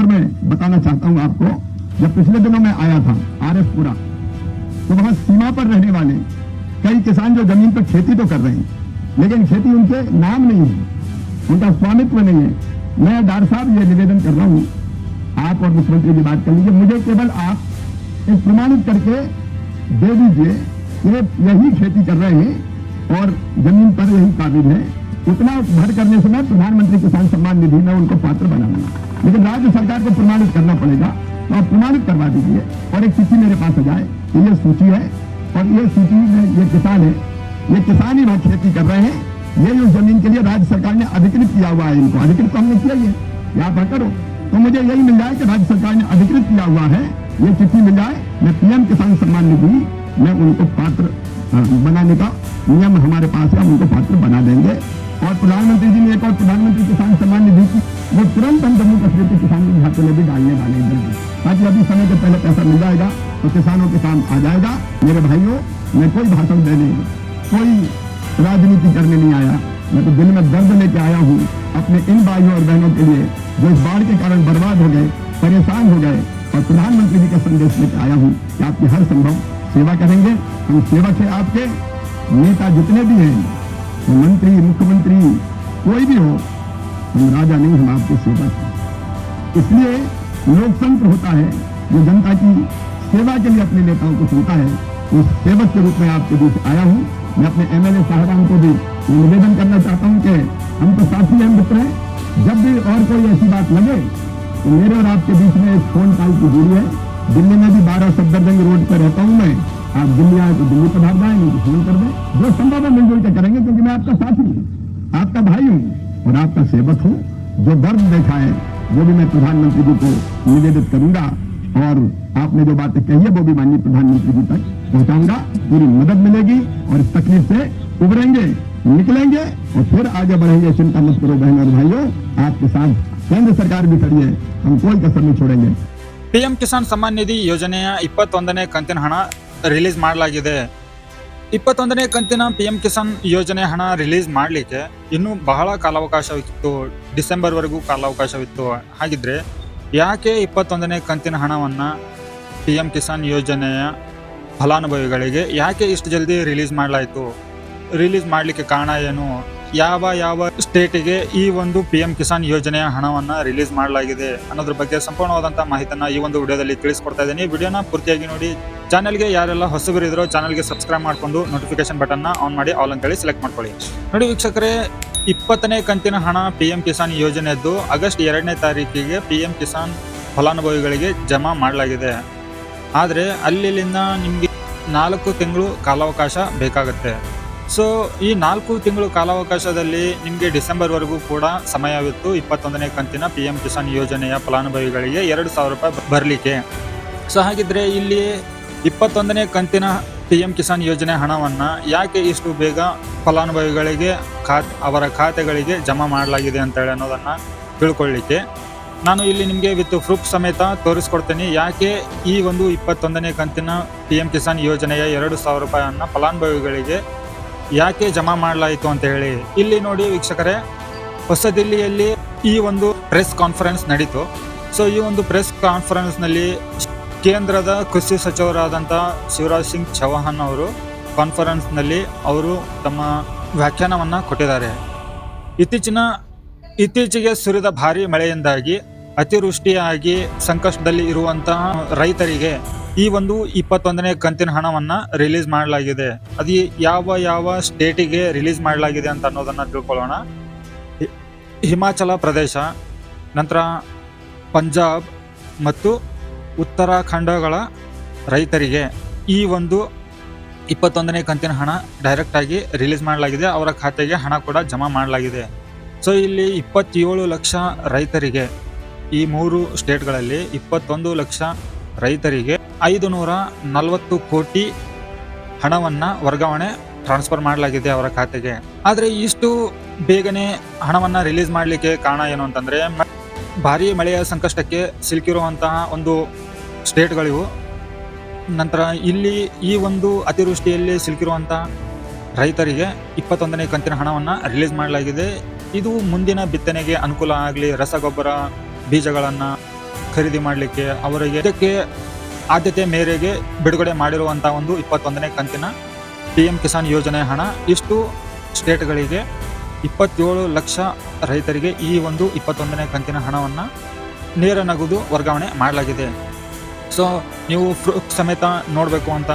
और मैं बताना चाहता हूँ आपको, जब पिछले दिनों में आया था आर पुरा तो वहाँ सीमा पर रहने वाले कई किसान जो ज़मीन पर खेती तो कर रहे हैं, लेकिन खेती उनके नाम नहीं है, उनका स्वामित्व नहीं है। मैं डॉक्टर साहब ये निवेदन कर रहा हूँ, आप और मुख्यमंत्री की बात कर लीजिए, मुझे केवल आप एक प्रमाणित करके दे दीजिए ये यही खेती कर रहे हैं और ज़मीन पर यही काबिल है। उतना भर करने से मैं प्रधानमंत्री किसान सम्मान निधि में उनको पात्र बनाऊँगा। लेकिन राज्य सरकार को प्रमाणित करना पड़ेगा तो आप प्रमाणित करवा दीजिए। और एक चिट्ठी मेरे पास आ जाए कि ये सूची है, और ये सूची में ये किसान है, ये किसान ही वहाँ खेती कर रहे हैं। ये जो ज़मीन के लिए राज्य सरकार ने अधिकृत किया हुआ है, इनको अधिकृत तो हमने किया ही है। पर करो। तो मुझे यही मिल जाए कि राज्य सरकार ने अधिकृत किया हुआ है, ये चिट्ठी मिल जाए, मैं पीएम किसान सम्मान निधि, मैं उनको पात्र बनाने का नियम हमारे पास है, हम उनको पात्र बना देंगे। और प्रधानमंत्री जी ने एक और प्रधानमंत्री किसान सम्मान निधि की वो तुरंत हम जम्मू कश्मीर के किसानों के खाते में भी डालने वाले हैं ताकि अभी समय के पहले पैसा मिल जाएगा तो किसानों के काम आ जाएगा। मेरे भाइयों, मैं कोई भाषण देने कोई राजनीति करने नहीं आया। मैं तो दिल में दर्द लेके आया हूँ अपने इन भाइयों और बहनों के लिए, जो इस बाढ़ के कारण बर्बाद हो गए, परेशान हो गए, और प्रधानमंत्री जी का संदेश लेके आया हूँ कि आपकी हर संभव सेवा करेंगे। हम सेवक है आपके। नेता जितने भी हैं, वो मंत्री, मुख्यमंत्री, कोई भी हो हम राजा नहीं, हम आपके सेवक हैं। इसलिए लोकतंत्र होता है, जो जनता की सेवा के लिए अपने नेताओं को चुनता है, उस सेवक के रूप में आपके बीच आया हूँ। मैं अपने एमएलए साहबान को भी निवेदन करना चाहता हूँ कि हम तो साथी हैं मित्र हैं। जब भी और कोई ऐसी बात लगे तो मेरे और आपके बीच में एक फ़ोन कॉल की दूरी है। दिल्ली में भी बारह सफदरजंग रोड पर रहता हूँ मैं। आप दिल्ली आए तो दिल्ली पधार जाए नहीं फ़ोन कर दें। जो संभव है मिलजुल के करेंगे, क्योंकि मैं आपका साथी हूँ, आपका भाई हूँ। और आपका सेवक हूँ जो दर्द देखा है वो भी मैं प्रधानमंत्री जी को निवेदित करूंगा और आपने जो बातें कही है वो भी माननीय प्रधानमंत्री जी तक पहुंचाऊंगा पूरी मदद मिलेगी और इस तकलीफ से उभरेंगे निकलेंगे और फिर आगे बढ़ेंगे चिंता मत करो बहन और भाइयों आपके साथ केंद्र सरकार भी खड़ी है हम कोई कसर नहीं छोड़ेंगे ಪಿಎಂ ಕಿಸಾನ್ ಸಮ್ಮಾನ್ ನಿಧಿ ಯೋಜನೆಯ ಇಪ್ಪತ್ತೊಂದನೇ ಕಂತಿನ ಹಣ ರಿಲೀಸ್ ಮಾಡಲಾಗಿದೆ ಇಪ್ಪತ್ತೊಂದನೇ ಕಂತಿನ ಪಿಎಂ ಕಿಸಾನ್ ಯೋಜನೆ ಹಣ ರಿಲೀಸ್ ಮಾಡಲಿಕ್ಕೆ ಇನ್ನೂ ಬಹಳ ಕಾಲಾವಕಾಶವಿತ್ತು, ಡಿಸೆಂಬರ್ವರೆಗೂ ಕಾಲಾವಕಾಶವಿತ್ತು. ಹಾಗಿದ್ರೆ ಯಾಕೆ ಇಪ್ಪತ್ತೊಂದನೇ ಕಂತಿನ ಹಣವನ್ನು ಪಿ ಎಂ ಕಿಸಾನ್ ಯೋಜನೆಯ ಫಲಾನುಭವಿಗಳಿಗೆ ಯಾಕೆ ಇಷ್ಟು ಜಲ್ದಿ ರಿಲೀಸ್ ಮಾಡಲಾಯಿತು? ರಿಲೀಸ್ ಮಾಡಲಿಕ್ಕೆ ಕಾರಣ ಏನು? ಯಾವ ಯಾವ ಸ್ಟೇಟಿಗೆ ಈ ಒಂದು ಪಿ ಎಂ ಕಿಸಾನ್ ಯೋಜನೆಯ ಹಣವನ್ನು ರಿಲೀಸ್ ಮಾಡಲಾಗಿದೆ ಅನ್ನೋದ್ರ ಬಗ್ಗೆ ಸಂಪೂರ್ಣವಾದಂಥ ಮಾಹಿತಿಯನ್ನು ಈ ಒಂದು ವಿಡಿಯೋದಲ್ಲಿ ತಿಳಿಸ್ಕೊಡ್ತಾ ಇದ್ದೀನಿ. ವಿಡಿಯೋನ ಪೂರ್ತಿಯಾಗಿ ನೋಡಿ. ಚಾನಲ್ಗೆ ಯಾರೆಲ್ಲ ಹೊಸಬರಿದ್ರೋ ಚಾನಲ್ಗೆ ಸಬ್ಸ್ಕ್ರೈಬ್ ಮಾಡಿಕೊಂಡು ನೋಟಿಫಿಕೇಶನ್ ಬಟನ್ನ ಆನ್ ಮಾಡಿ ಆಲ್ ಅಂತೇಳಿ ಸೆಲೆಕ್ಟ್ ಮಾಡ್ಕೊಳ್ಳಿ. ನೋಡಿ ವೀಕ್ಷಕರೇ, ಇಪ್ಪತ್ತನೇ ಕಂತಿನ ಹಣ ಪಿ ಎಂ ಕಿಸಾನ್ ಯೋಜನೆಯದ್ದು ಆಗಸ್ಟ್ ಎರಡನೇ ತಾರೀಕಿಗೆ ಪಿ ಎಂ ಕಿಸಾನ್ ಫಲಾನುಭವಿಗಳಿಗೆ ಜಮಾ ಮಾಡಲಾಗಿದೆ. ಆದರೆ ಅಲ್ಲಿಂದ ನಿಮಗೆ ನಾಲ್ಕು ತಿಂಗಳು ಕಾಲಾವಕಾಶ ಬೇಕಾಗುತ್ತೆ. ಸೊ ಈ ನಾಲ್ಕು ತಿಂಗಳು ಕಾಲಾವಕಾಶದಲ್ಲಿ ನಿಮಗೆ ಡಿಸೆಂಬರ್ವರೆಗೂ ಕೂಡ ಸಮಯವಿತ್ತು. ಇಪ್ಪತ್ತೊಂದನೇ ಕಂತಿನ ಪಿ ಎಂ ಕಿಸಾನ್ ಯೋಜನೆಯ ಫಲಾನುಭವಿಗಳಿಗೆ ಎರಡು ಸಾವಿರ ರೂಪಾಯಿ ಬರಲಿಕ್ಕೆ. ಸೊ ಹಾಗಿದ್ರೆ ಇಲ್ಲಿ ಇಪ್ಪತ್ತೊಂದನೇ ಕಂತಿನ ಪಿ ಎಂ ಕಿಸಾನ್ ಯೋಜನೆ ಹಣವನ್ನು ಯಾಕೆ ಇಷ್ಟು ಬೇಗ ಫಲಾನುಭವಿಗಳಿಗೆ ಖಾ ಅವರ ಖಾತೆಗಳಿಗೆ ಜಮಾ ಮಾಡಲಾಗಿದೆ ಅಂತೇಳಿ ಅನ್ನೋದನ್ನು ತಿಳ್ಕೊಳ್ಳಿಕ್ಕೆ. ನಾನು ಇಲ್ಲಿ ನಿಮಗೆ ವಿತ್ ಪ್ರೂಫ್ ಸಮೇತ ತೋರಿಸ್ಕೊಡ್ತೀನಿ. ಯಾಕೆ ಈ ಒಂದು ಇಪ್ಪತ್ತೊಂದನೇ ಕಂತಿನ ಪಿ ಎಂ ಕಿಸಾನ್ ಯೋಜನೆಯ ಎರಡು ಸಾವಿರ ರೂಪಾಯಿಯನ್ನು ಫಲಾನುಭವಿಗಳಿಗೆ ಯಾಕೆ ಜಮಾ ಮಾಡಲಾಯಿತು ಅಂತ ಹೇಳಿ ಇಲ್ಲಿ ನೋಡಿ ವೀಕ್ಷಕರೇ, ಹೊಸದಿಲ್ಲಿಯಲ್ಲಿ ಈ ಒಂದು ಪ್ರೆಸ್ ಕಾನ್ಫರೆನ್ಸ್ ನಡೀತು. ಸೊ ಈ ಒಂದು ಪ್ರೆಸ್ ಕಾನ್ಫರೆನ್ಸ್ನಲ್ಲಿ ಕೇಂದ್ರದ ಕೃಷಿ ಸಚಿವರಾದಂಥ ಶಿವರಾಜ್ ಸಿಂಗ್ ಚೌಹಾನ್ ಅವರು ಕಾನ್ಫರೆನ್ಸ್ನಲ್ಲಿ ಅವರು ತಮ್ಮ ವ್ಯಾಖ್ಯಾನವನ್ನು ಕೊಟ್ಟಿದ್ದಾರೆ. ಇತ್ತೀಚಿನ, ಇತ್ತೀಚೆಗೆ ಸುರಿದ ಭಾರಿ ಮಳೆಯಿಂದಾಗಿ ಅತಿವೃಷ್ಟಿಯಾಗಿ ಸಂಕಷ್ಟದಲ್ಲಿ ಇರುವಂತಹ ರೈತರಿಗೆ ಈ ಒಂದು ಇಪ್ಪತ್ತೊಂದನೇ ಕಂತಿನ ಹಣವನ್ನ ರಿಲೀಸ್ ಮಾಡಲಾಗಿದೆ. ಅದು ಯಾವ ಯಾವ ಸ್ಟೇಟಿಗೆ ರಿಲೀಸ್ ಮಾಡಲಾಗಿದೆ ಅಂತ ಅನ್ನೋದನ್ನ ತಿಳ್ಕೊಳ್ಳೋಣ. ಹಿಮಾಚಲ ಪ್ರದೇಶ, ನಂತರ ಪಂಜಾಬ್ ಮತ್ತು ಉತ್ತರಾಖಂಡಗಳ ರೈತರಿಗೆ ಈ ಒಂದು ಇಪ್ಪತ್ತೊಂದನೇ ಕಂತಿನ ಹಣ ಡೈರೆಕ್ಟ್ ಆಗಿ ರಿಲೀಸ್ ಮಾಡಲಾಗಿದೆ. ಅವರ ಖಾತೆಗೆ ಹಣ ಕೂಡ ಜಮಾ ಮಾಡಲಾಗಿದೆ. ಸೊ, ಇಲ್ಲಿ ಇಪ್ಪತ್ತೇಳು ಲಕ್ಷ ರೈತರಿಗೆ ಈ ಮೂರು ಸ್ಟೇಟ್ಗಳಲ್ಲಿ ಇಪ್ಪತ್ತೊಂದು ಲಕ್ಷ ರೈತರಿಗೆ ಐದು ನೂರ ನಲವತ್ತು ಕೋಟಿ ಹಣವನ್ನು ವರ್ಗಾವಣೆ ಟ್ರಾನ್ಸ್ಫರ್ ಮಾಡಲಾಗಿದೆ ಅವರ ಖಾತೆಗೆ. ಆದರೆ ಇಷ್ಟು ಬೇಗನೆ ಹಣವನ್ನು ರಿಲೀಸ್ ಮಾಡಲಿಕ್ಕೆ ಕಾರಣ ಏನು ಅಂತಂದರೆ ಭಾರಿ ಮಳೆಯ ಸಂಕಷ್ಟಕ್ಕೆ ಸಿಲುಕಿರುವಂತಹ ಒಂದು ಸ್ಟೇಟ್ಗಳಿವು. ನಂತರ ಇಲ್ಲಿ ಈ ಒಂದು ಅತಿವೃಷ್ಟಿಯಲ್ಲಿ ಸಿಲುಕಿರುವಂತಹ ರೈತರಿಗೆ ಇಪ್ಪತ್ತೊಂದನೇ ಕಂತಿನ ಹಣವನ್ನು ರಿಲೀಸ್ ಮಾಡಲಾಗಿದೆ. ಇದು ಮುಂದಿನ ಬಿತ್ತನೆಗೆ ಅನುಕೂಲ ಆಗಲಿ, ರಸಗೊಬ್ಬರ ಬೀಜಗಳನ್ನು ಖರೀದಿ ಮಾಡಲಿಕ್ಕೆ ಅವರಿಗೆ ಇದಕ್ಕೆ ಆದ್ಯತೆ ಮೇರೆಗೆ ಬಿಡುಗಡೆ ಮಾಡಿರುವಂಥ ಒಂದು ಇಪ್ಪತ್ತೊಂದನೇ ಕಂತಿನ ಪಿ ಎಂ ಕಿಸಾನ್ ಯೋಜನೆ ಹಣ. ಇಷ್ಟು ಸ್ಟೇಟ್ಗಳಿಗೆ ಇಪ್ಪತ್ತೇಳು ಲಕ್ಷ ರೈತರಿಗೆ ಈ ಒಂದು ಇಪ್ಪತ್ತೊಂದನೇ ಕಂತಿನ ಹಣವನ್ನು ನೇರ ನಗದು ವರ್ಗಾವಣೆ ಮಾಡಲಾಗಿದೆ. ಸೊ ನೀವು ಪ್ರೂಫ್ ಸಮೇತ ನೋಡಬೇಕು ಅಂತ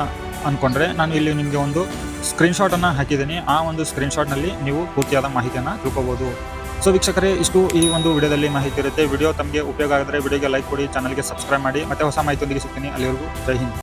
ಅಂದ್ಕೊಂಡ್ರೆ ನಾನು ಇಲ್ಲಿ ನಿಮಗೆ ಒಂದು ಸ್ಕ್ರೀನ್ಶಾಟನ್ನು ಹಾಕಿದ್ದೀನಿ. ಆ ಒಂದು ಸ್ಕ್ರೀನ್ಶಾಟ್ನಲ್ಲಿ ನೀವು ಪೂರ್ತಿಯಾದ ಮಾಹಿತಿಯನ್ನು ತಿಳ್ಕೊಬೋದು. ಸೊ ವೀಕ್ಷಕರೇ, ಇಷ್ಟು ಈ ಒಂದು ವಿಡಿಯೋದಲ್ಲಿ ಮಾಹಿತಿ ಇರುತ್ತೆ. ವಿಡಿಯೋ ತಮಗೆ ಉಪಯೋಗ ಆಗಿದ್ರೆ ವಿಡಿಯೋಗೆ ಲೈಕ್ ಕೊಡಿ ಚಾನಲ್ಗೆ ಸಬ್ಸ್ಕ್ರೈಬ್ ಮಾಡಿ. ಮತ್ತೆ ಹೊಸ ಮಾಹಿತಿಯೊಂದಿಗೆ ಸಿಗ್ತೀನಿ. ಅಲ್ಲಿವರೆಗೂ ಜೈ ಹಿಂದ್.